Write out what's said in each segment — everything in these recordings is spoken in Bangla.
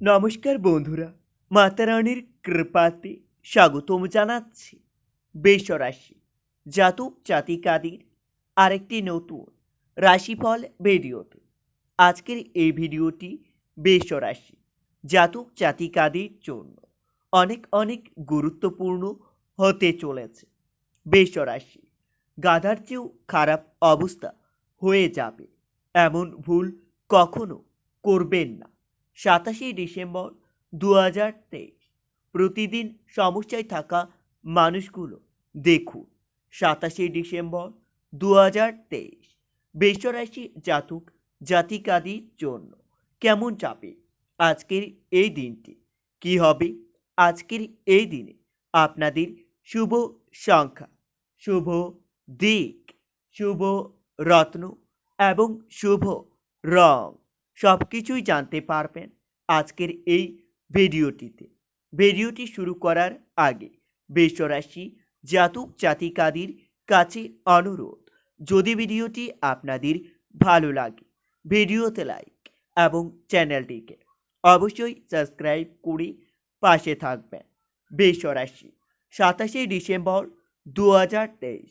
নমস্কার বন্ধুরা মাতারানীর কৃপাতে স্বাগতম জানাচ্ছি বেসরাশি জাতক জাতিকাদের আরেকটি নতুন রাশিফল ভিডিওতে। আজকের এই ভিডিওটি বেসরাশি জাতক জাতিকাদের জন্য অনেক অনেক গুরুত্বপূর্ণ হতে চলেছে। বেসরাশি গাধার চেয়েও খারাপ অবস্থা হয়ে যাবে, এমন ভুল কখনো করবেন না। সাতাশে ডিসেম্বর দু হাজার তেইশ। প্রতিদিন সমস্যায় থাকা মানুষগুলো দেখুন, সাতাশে ডিসেম্বর দু হাজার তেইশ। বেসরাশি জাতক, জাতিকাদির জন্য কেমন যাবে আজকের এই দিনটি? কি হবে আজকের এই দিনে? আপনাদের শুভ সংখ্যা, শুভ দিক, শুভ রত্ন এবং শুভ রং। সব কিছুই জানতে পারবেন আজকের এই ভিডিওটিতে। ভিডিওটি শুরু করার আগে বেসরাশি জাতক জাতিকাদের কাছে অনুরোধ, যদি ভিডিওটি আপনাদের ভালো লাগে, ভিডিওতে লাইক এবং চ্যানেলটিকে অবশ্যই সাবস্ক্রাইব করে পাশে থাকবেন। বেসরাশি সাতাশে ডিসেম্বর দু হাজার তেইশ,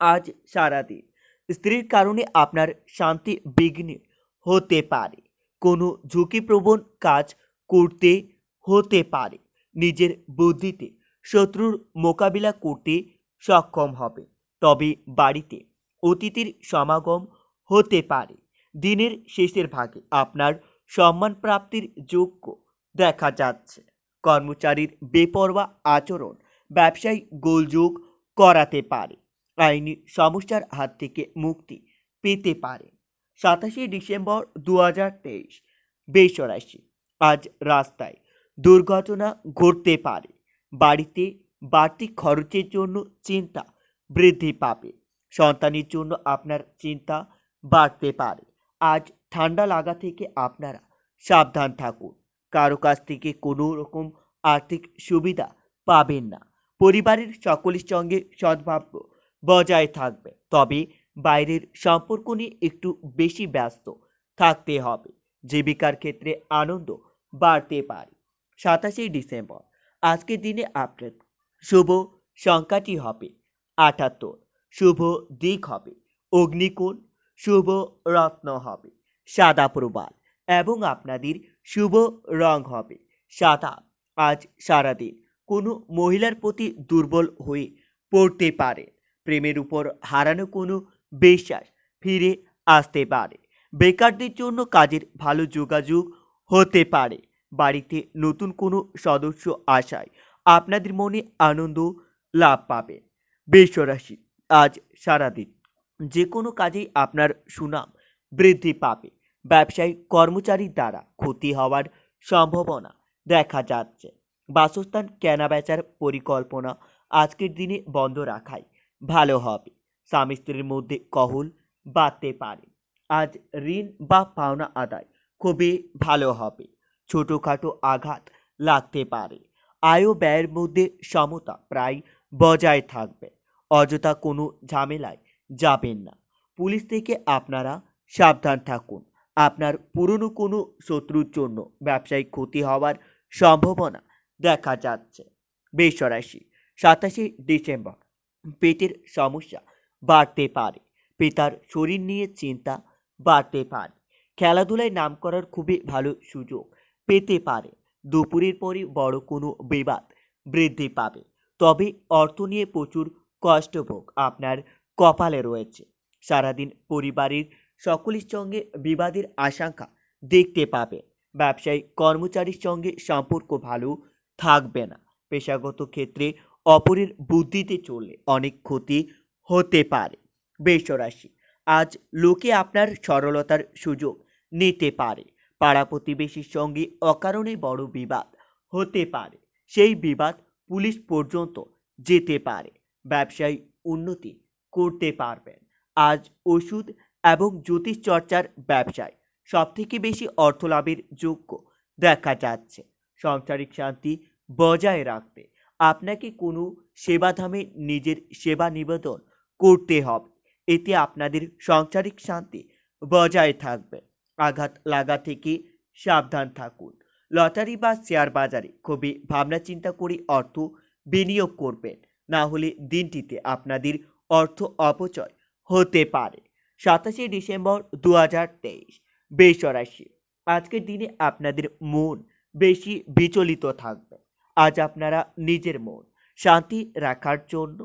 আজ সারাদিন। স্ত্রীর কারণে আপনার শান্তি বিঘ্নে হতে পারে। কোনো ঝুঁকিপ্রবণ কাজ করতে হতে পারে। নিজের বুদ্ধিতে শত্রুর মোকাবিলা করতে সক্ষম হবে। তবে বাড়িতে অতিথির সমাগম হতে পারে। দিনের শেষের ভাগে আপনার সম্মান প্রাপ্তির যোগ্য দেখা যাচ্ছে। কর্মচারীর বেপরোয়া আচরণ ব্যবসায়ী গোলযোগ করাতে পারে। আইনি সমস্যার হাত থেকে মুক্তি পেতে পারে। সাতাশে ডিসেম্বর দু হাজার তেইশ বেসরাশি আজ রাস্তায়। দুর্ঘটনা ঘটতে পারে। বাড়িতে বাড়তি খরচের জন্য চিন্তা বৃদ্ধি পাবে। সন্তানের জন্য আপনার চিন্তা বাড়তে পারে। আজ ঠান্ডা লাগা থেকে আপনারা সাবধান থাকুন। কারও কাছ থেকে কোনো রকম আর্থিক সুবিধা পাবেন না। পরিবারের সকলের সঙ্গে সদ্ভাব্য বজায় থাকবে। তবে বাইরের সম্পর্ক নিয়ে একটু বেশি ব্যস্ত থাকতে হবে। জীবিকার ক্ষেত্রে আনন্দ বাড়তে পারে। সাতাশে ডিসেম্বর, আজকের দিনে আপনার শুভ সংখ্যাটি হবে আটাত্তর। শুভ দিক হবে অগ্নিকোণ। শুভ রত্ন হবে সাদা প্রবাল এবং আপনাদের শুভ রং হবে সাদা। আজ সারাদিন কোনো মহিলার প্রতি দুর্বল হয়ে পড়তে পারে। প্রেমের উপর হারানো কোনো বিশ্বাস ফিরে আসতে পারে। বেকারদের জন্য কাজের ভালো যোগাযোগ হতে পারে। বাড়িতে নতুন কোনো সদস্য আসায় আপনাদের মনে আনন্দ লাভ পাবে। বেসরাশি আজ সারাদিন যে কোনো কাজেই আপনার সুনাম বৃদ্ধি পাবে। ব্যবসায়িক কর্মচারীর দ্বারা ক্ষতি হওয়ার সম্ভাবনা দেখা যাচ্ছে। বাসস্থান, কেনাবেচার পরিকল্পনা আজকের দিনে বন্ধ রাখাই ভালো হবে। স্বামী স্ত্রীর মধ্যে কহল বাড়তে পারে। আজ ঋণ বা পাওনা আদায় খুবই ভালো হবে। ছোটোখাটো আঘাত লাগতে পারে। আয় ব্যয়ের মধ্যে সমতা প্রায় বজায় থাকবে। অযথা কোনো ঝামেলায় যাবেন না। পুলিশ থেকে আপনারা সাবধান থাকুন। আপনার পুরনো কোনো শত্রুর জন্য ব্যবসায়িক ক্ষতি হওয়ার সম্ভাবনা দেখা যাচ্ছে। বেসরাশি সাতাশে ডিসেম্বর। পেটের সমস্যা বাড়তে পারে। পিতার শরীর নিয়ে চিন্তা বাড়তে পারে। খেলাধুলায় নাম করার খুবই ভালো সুযোগ পেতে পারে। দুপুরের পরে বড় কোনো বিবাদ বৃদ্ধি পাবে। তবে অর্থ নিয়ে প্রচুর কষ্টভোগ আপনার কপালে রয়েছে। সারাদিন পরিবারের সকলের সঙ্গে বিবাদের আশঙ্কা দেখতে পাবে। ব্যবসায়ী কর্মচারীর সঙ্গে সম্পর্ক ভালো থাকবে না। পেশাগত ক্ষেত্রে অপরের বুদ্ধিতে চললে অনেক ক্ষতি হতে পারে। বেসরাশি আজ লোকে আপনার সরলতার সুযোগ নিতে পারে। পাড়া প্রতিবেশীর সঙ্গে অকারণে বড় বিবাদ হতে পারে। সেই বিবাদ পুলিশ পর্যন্ত যেতে পারে। ব্যবসায়ী উন্নতি করতে পারবেন। আজ ওষুধ এবং জ্যোতিষ চর্চার ব্যবসায় সবথেকে বেশি অর্থ লাভের যোগ্য দেখা যাচ্ছে। সাংসারিক শান্তি বজায় রাখতে আপনাকে কোনো সেবাধামে নিজের সেবা নিবেদন করতে হবে। এতে আপনাদের সাংসারিক শান্তি বজায় থাকবে। আঘাত লাগা থেকে সাবধান থাকুন। লটারি বা শেয়ার বাজারে খুবই ভাবনা চিন্তা করে অর্থ বিনিয়োগ করবেন। না হলে দিনটিতে আপনাদের অর্থ অপচয় হতে পারে। সাতাশে ডিসেম্বর দু হাজার তেইশ বেসরাশি আজকের দিনে আপনাদের মন বেশি বিচলিত থাকবে। আজ আপনারা নিজের মন শান্তি রাখার জন্য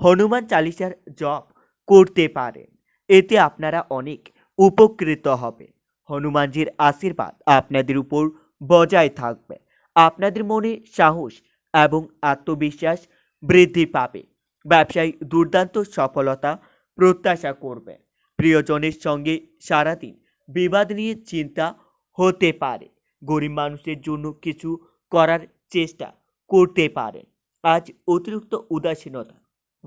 হনুমান চালিসার জপ করতে পারেন। এতে আপনারা অনেক উপকৃত হবেন। হনুমানজির আশীর্বাদ আপনাদের উপর বজায় থাকবে। আপনাদের মনে সাহস এবং আত্মবিশ্বাস বৃদ্ধি পাবে। ব্যবসায়ী দুর্দান্ত সফলতা প্রত্যাশা করবে। প্রিয়জনের সঙ্গে সারাদিন বিবাদ নিয়ে চিন্তা হতে পারে। গরিব মানুষের জন্য কিছু করার চেষ্টা করতে পারেন। আজ অতিরিক্ত উদাসীনতা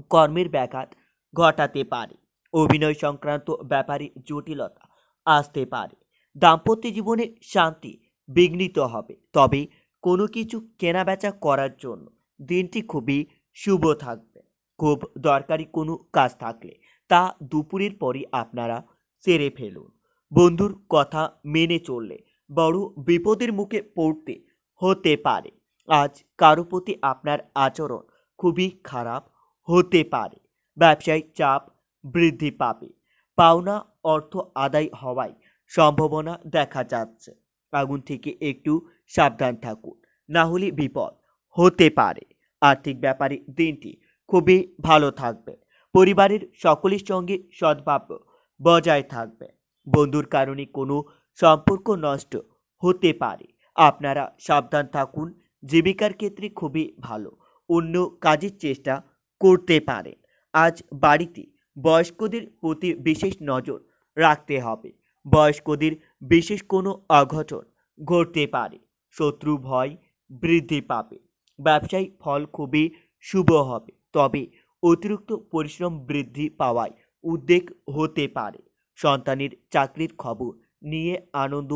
কর্মের ব্যাঘাত ঘটাতে পারে। অভিনয় সংক্রান্ত ব্যাপারে জটিলতা আসতে পারে। দাম্পত্য জীবনে শান্তি বিঘ্নিত হবে। তবে কোনো কিছু কেনাবেচা করার জন্য দিনটি খুবই শুভ থাকবে। খুব দরকারি কোনো কাজ থাকলে তা দুপুরের পরই আপনারা সেরে ফেলুন। বন্ধুর কথা মেনে চললে বড় বিপদের মুখে পড়তে হতে পারে। আজ কারও প্রতি আপনার আচরণ খুবই খারাপ হতে পারে। ব্যবসায়িক চাপ বৃদ্ধি পাবে। পাওনা অর্থ আদায় হওয়ায় সম্ভাবনা দেখা যাচ্ছে। আগুন থেকে একটু সাবধান থাকুন, না হলে বিপদ হতে পারে। আর্থিক ব্যাপারে দিনটি খুবই ভালো থাকবে। পরিবারের সকলের সঙ্গে সদ্ভাব বজায় থাকবে। বন্ধুর কারণে কোনো সম্পর্ক নষ্ট হতে পারে। আপনারা সাবধান থাকুন। জীবিকার ক্ষেত্রে খুবই ভালো। অন্য কাজের চেষ্টা করতে পারেন। আজ বাড়িতে বয়স্কদের প্রতি বিশেষ নজর রাখতে হবে। বয়স্কদের বিশেষ কোনো অঘটন ঘটতে পারে। শত্রু ভয় বৃদ্ধি পাবে। ব্যবসায়িক ফল খুবই শুভ হবে। তবে অতিরিক্ত পরিশ্রম বৃদ্ধি পাওয়ায় উদ্বেগ হতে পারে। সন্তানের চাকরির খবর নিয়ে আনন্দ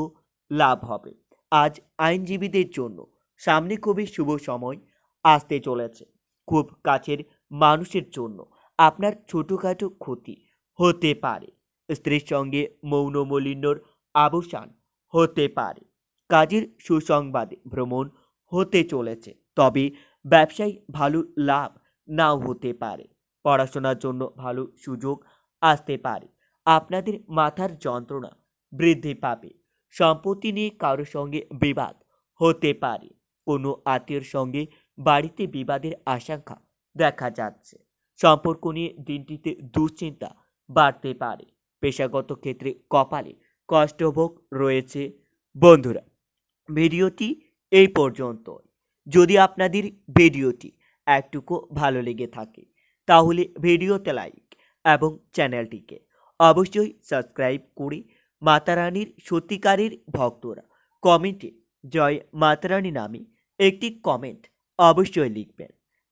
লাভ হবে। আজ আইনজীবীদের জন্য সামনে খুবই শুভ সময় আসতে চলেছে। খুব কাছের মানুষের জন্য আপনার ছোটোখাটো ক্ষতি হতে পারে। স্ত্রীর সঙ্গে মৌন মলিন্যর আবসান হতে পারে। কাজের সুসংবাদে ভ্রমণ হতে চলেছে, তবে ব্যবসায়ী ভালো লাভ নাও হতে পারে। পড়াশোনার জন্য ভালো সুযোগ আসতে পারে। আপনাদের মাথার যন্ত্রণা বৃদ্ধি পাবে। সম্পত্তি নিয়ে কারোর সঙ্গে বিবাদ হতে পারে। কোনো আত্মীয়র সঙ্গে বাড়িতে বিবাদের আশঙ্কা দেখা যাচ্ছে। সম্পর্ক নিয়ে দিনটিতে দুশ্চিন্তা বাড়তে পারে। পেশাগত ক্ষেত্রে কপালে কষ্টভোগ রয়েছে। বন্ধুরা, ভিডিওটি এই পর্যন্ত যদি আপনাদের ভিডিওটি একটুকু ভালো লেগে থাকে, তাহলে ভিডিওতে লাইক এবং চ্যানেলটিকে অবশ্যই সাবস্ক্রাইব করে মাতারানীর সত্যিকারের ভক্তরা কমেন্টে জয় মাতারানী নামে একটি কমেন্ট অবশ্যই লিখবেন।